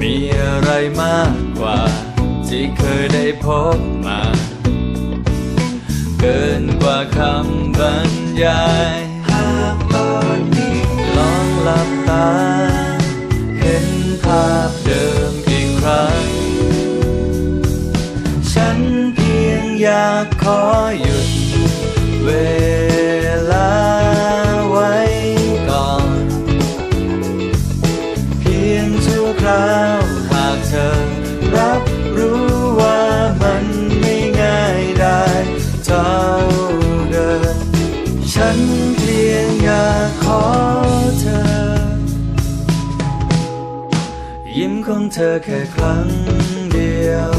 มีอะไรมากกว่า ที่เคยได้พบมา เกินกว่าคำบรรยาย หากตอนนี้ลองหลับตา ฉันเพียงอยากขอเธอ ยิ้มของเธอแค่ครั้งเดียว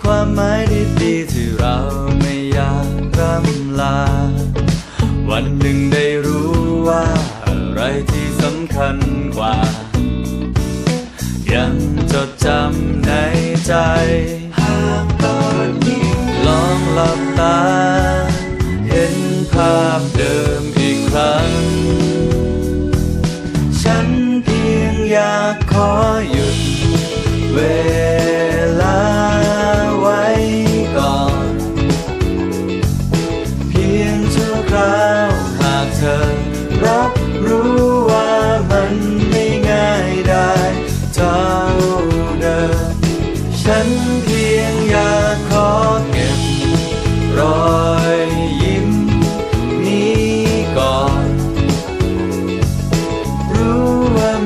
ความหมายดีๆที่เราไม่อยากร่ำลา วันหนึ่งได้รู้ว่าอะไรที่สำคัญกว่า ยังจดจำในใจ หากตอนนี้ลองหลับตา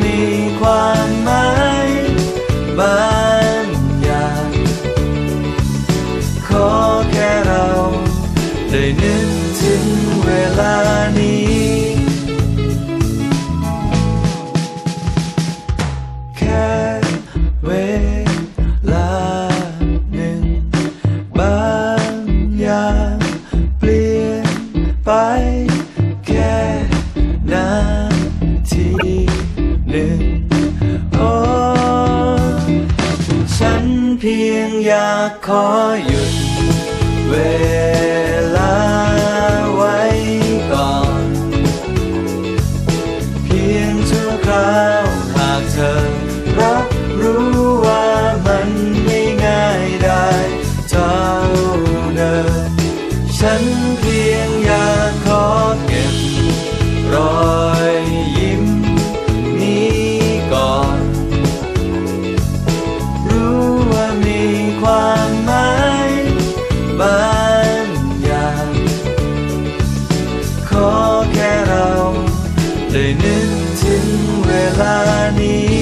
มีความหมายบางอย่างขอแค่เราได้นึกถึงเวลานี้ แค่เวลาหนึ่งบางอย่างเปลี่ยนไป อยากขอหยุดเวล ได้นึกถึงเวลานี้